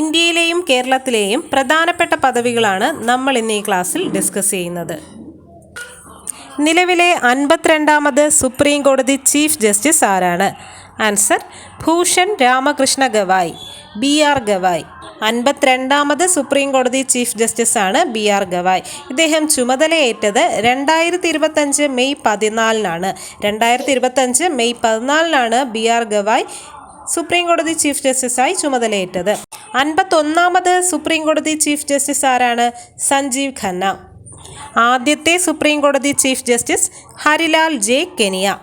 ഇന്ത്യയിലെയും കേരളത്തിലെയും പ്രധാനപ്പെട്ട പദവികളാണ് നമ്മൾ ഇന്ന് ഈ ക്ലാസ്സിൽ ഡിസ്കസ് ചെയ്യുന്നത്. നിലവിലെ അൻപത്തിരണ്ടാമത് സുപ്രീം കോടതി ചീഫ് ജസ്റ്റിസ് ആരാണ്? Answer Bhushan Ramakrishna Gavai B R Gavai. അൻപത്തിരണ്ടാമത് supreme കോടതി ചീഫ് ജസ്റ്റിസ് ആണ് ബി ആർ ഗവായ്. ഇദ്ദേഹം ചുമതലയേറ്റത് രണ്ടായിരത്തി ഇരുപത്തഞ്ച് മെയ് പതിനാലിനാണ്. രണ്ടായിരത്തി ഇരുപത്തഞ്ച് മെയ് പതിനാലിനാണ് ബി ആർ ഗവായ് സുപ്രീം കോടതി ചീഫ് ജസ്റ്റിസായി ചുമതലയേറ്റത്. അൻപത്തൊന്നാമത് സുപ്രീം കോടതി ചീഫ് ജസ്റ്റിസ് ആരാണ്? സഞ്ജീവ് ഖന്ന. ആദ്യത്തെ സുപ്രീം കോടതി chief justice Harilal J. Kania.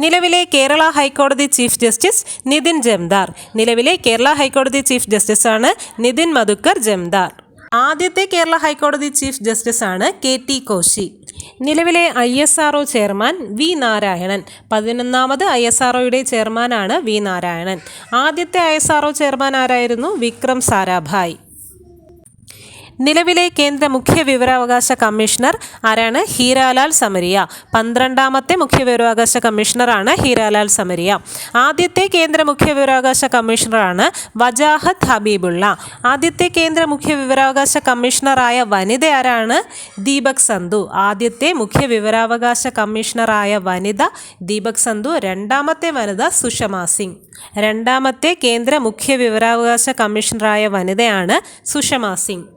നിലവിലെ കേരള ഹൈക്കോടതി ചീഫ് ജസ്റ്റിസ് നിതിൻ ജംദാർ. നിലവിലെ കേരള ഹൈക്കോടതി ചീഫ് ജസ്റ്റിസാണ് നിതിൻ മധുക്കർ ജംദാർ. ആദ്യത്തെ കേരള ഹൈക്കോടതി ചീഫ് ജസ്റ്റിസ് ആണ് കെ ടി കോശി. നിലവിലെ I S R chairman V Narayanan. പതിനൊന്നാമത് I S R ചെയർമാനാണ് വി നാരായണൻ. ആദ്യത്തെ ഐ എസ് ആർ ചെയർമാൻ ആരായിരുന്നു? വിക്രം സാരാഭായ്. നിലവിലെ കേന്ദ്ര മുഖ്യ വിവരാവകാശ കമ്മീഷണർ ആരാണ്? ഹീരാലാൽ സമരിയ. പന്ത്രണ്ടാമത്തെ മുഖ്യ വിവരാവകാശ കമ്മീഷണറാണ് ഹീരാലാൽ സമരിയ. ആദ്യത്തെ കേന്ദ്ര മുഖ്യ വിവരാവകാശ കമ്മീഷണറാണ് വജാഹത്ത് ഹബീബുള്ള. ആദ്യത്തെ കേന്ദ്ര മുഖ്യ വിവരാവകാശ കമ്മീഷണറായ വനിത ആരാണ്? ദീപക് സന്ധു. ആദ്യത്തെ മുഖ്യ വിവരാവകാശ കമ്മീഷണറായ വനിത ദീപക് സന്ധു. രണ്ടാമത്തെ വനിത സുഷമ സിംഗ്. രണ്ടാമത്തെ കേന്ദ്ര മുഖ്യ വിവരാവകാശ കമ്മീഷണറായ വനിതയാണ് സുഷമ സിംഗ്.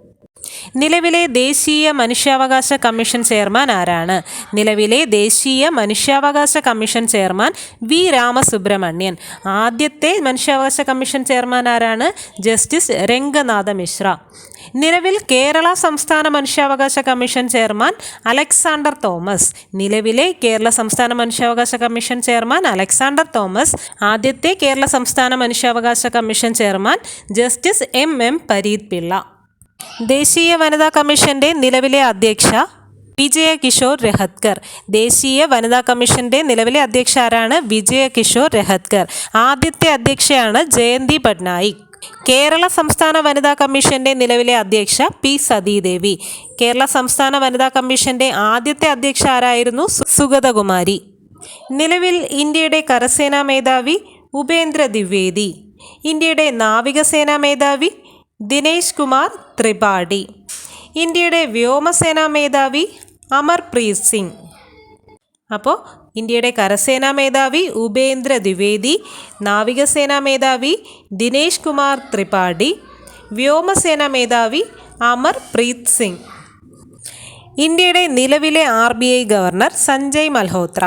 നിലവിലെ ദേശീയ മനുഷ്യാവകാശ കമ്മീഷൻ ചെയർമാൻ ആരാണ്? നിലവിലെ ദേശീയ മനുഷ്യാവകാശ കമ്മീഷൻ ചെയർമാൻ വി രാമസുബ്രഹ്മണ്യൻ. ആദ്യത്തെ മനുഷ്യാവകാശ കമ്മീഷൻ ചെയർമാൻ ആരാണ്? ജസ്റ്റിസ് രംഗനാഥ മിശ്ര. നിലവിൽ കേരള സംസ്ഥാന മനുഷ്യാവകാശ കമ്മീഷൻ ചെയർമാൻ അലക്സാണ്ടർ തോമസ്. നിലവിലെ കേരള സംസ്ഥാന മനുഷ്യാവകാശ കമ്മീഷൻ ചെയർമാൻ അലക്സാണ്ടർ തോമസ്. ആദ്യത്തെ കേരള സംസ്ഥാന മനുഷ്യാവകാശ commission chairman justice M M Pareeth Pillai. ദേശീയ വനിതാ കമ്മീഷന്റെ നിലവിലെ അധ്യക്ഷ വിജയ കിഷോർ രഹത്കർ. ദേശീയ വനിതാ കമ്മീഷന്റെ നിലവിലെ അധ്യക്ഷ ആരാണ്? വിജയ കിഷോർ രഹത്കർ. ആദ്യത്തെ അധ്യക്ഷയാണ് ജയന്തി പട്നായിക്. കേരള സംസ്ഥാന വനിതാ കമ്മീഷന്റെ നിലവിലെ അധ്യക്ഷ പി സതീദേവി. കേരള സംസ്ഥാന വനിതാ കമ്മീഷന്റെ ആദ്യത്തെ അധ്യക്ഷ ആരായിരുന്നു? സുഗതകുമാരി. നിലവിൽ ഇന്ത്യയുടെ കരസേനാ മേധാവി ഉപേന്ദ്ര ദ്വിവേദി. ഇന്ത്യയുടെ നാവികസേനാ മേധാവി ദിനേശ് കുമാർ ത്രിപാഠി. ഇന്ത്യയുടെ വ്യോമസേനാ മേധാവി അമർപ്രീത് സിംഗ്. അപ്പോൾ ഇന്ത്യയുടെ കരസേനാ മേധാവി ഉപേന്ദ്ര ദ്വിവേദി നാവികസേനാ മേധാവി ദിനേശ് കുമാർ ത്രിപാഠി വ്യോമസേനാ മേധാവി അമർ പ്രീത് സിംഗ്. ഇന്ത്യയുടെ നിലവിലെ R B I governor Sanjay Malhotra.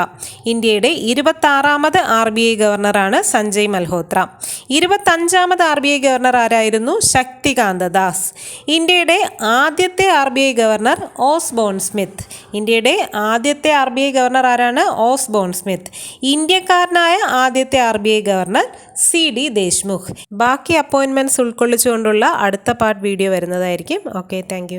ഇന്ത്യയുടെ ഇരുപത്താറാമത് ആർ ബി ഐ ഗവർണറാണ് സഞ്ജയ് മൽഹോത്ര. ഇരുപത്തഞ്ചാമത് ആർ ബി ഐ ഗവർണർ ആരായിരുന്നു? ശക്തികാന്ത ദാസ്. ഇന്ത്യയുടെ ആദ്യത്തെ R B I governor Osborne Smith. ഇന്ത്യയുടെ ആദ്യത്തെ ആർ ബി ഐ ഗവർണർ ആരാണ്? Osborne Smith. ഇന്ത്യക്കാരനായ ആദ്യത്തെ R B I governor C D Deshmukh. ബാക്കി അപ്പോയിൻമെന്റ്സ് ഉൾക്കൊള്ളിച്ചുകൊണ്ടുള്ള അടുത്ത പാർട്ട് വീഡിയോ വരുന്നതായിരിക്കും. Okay thank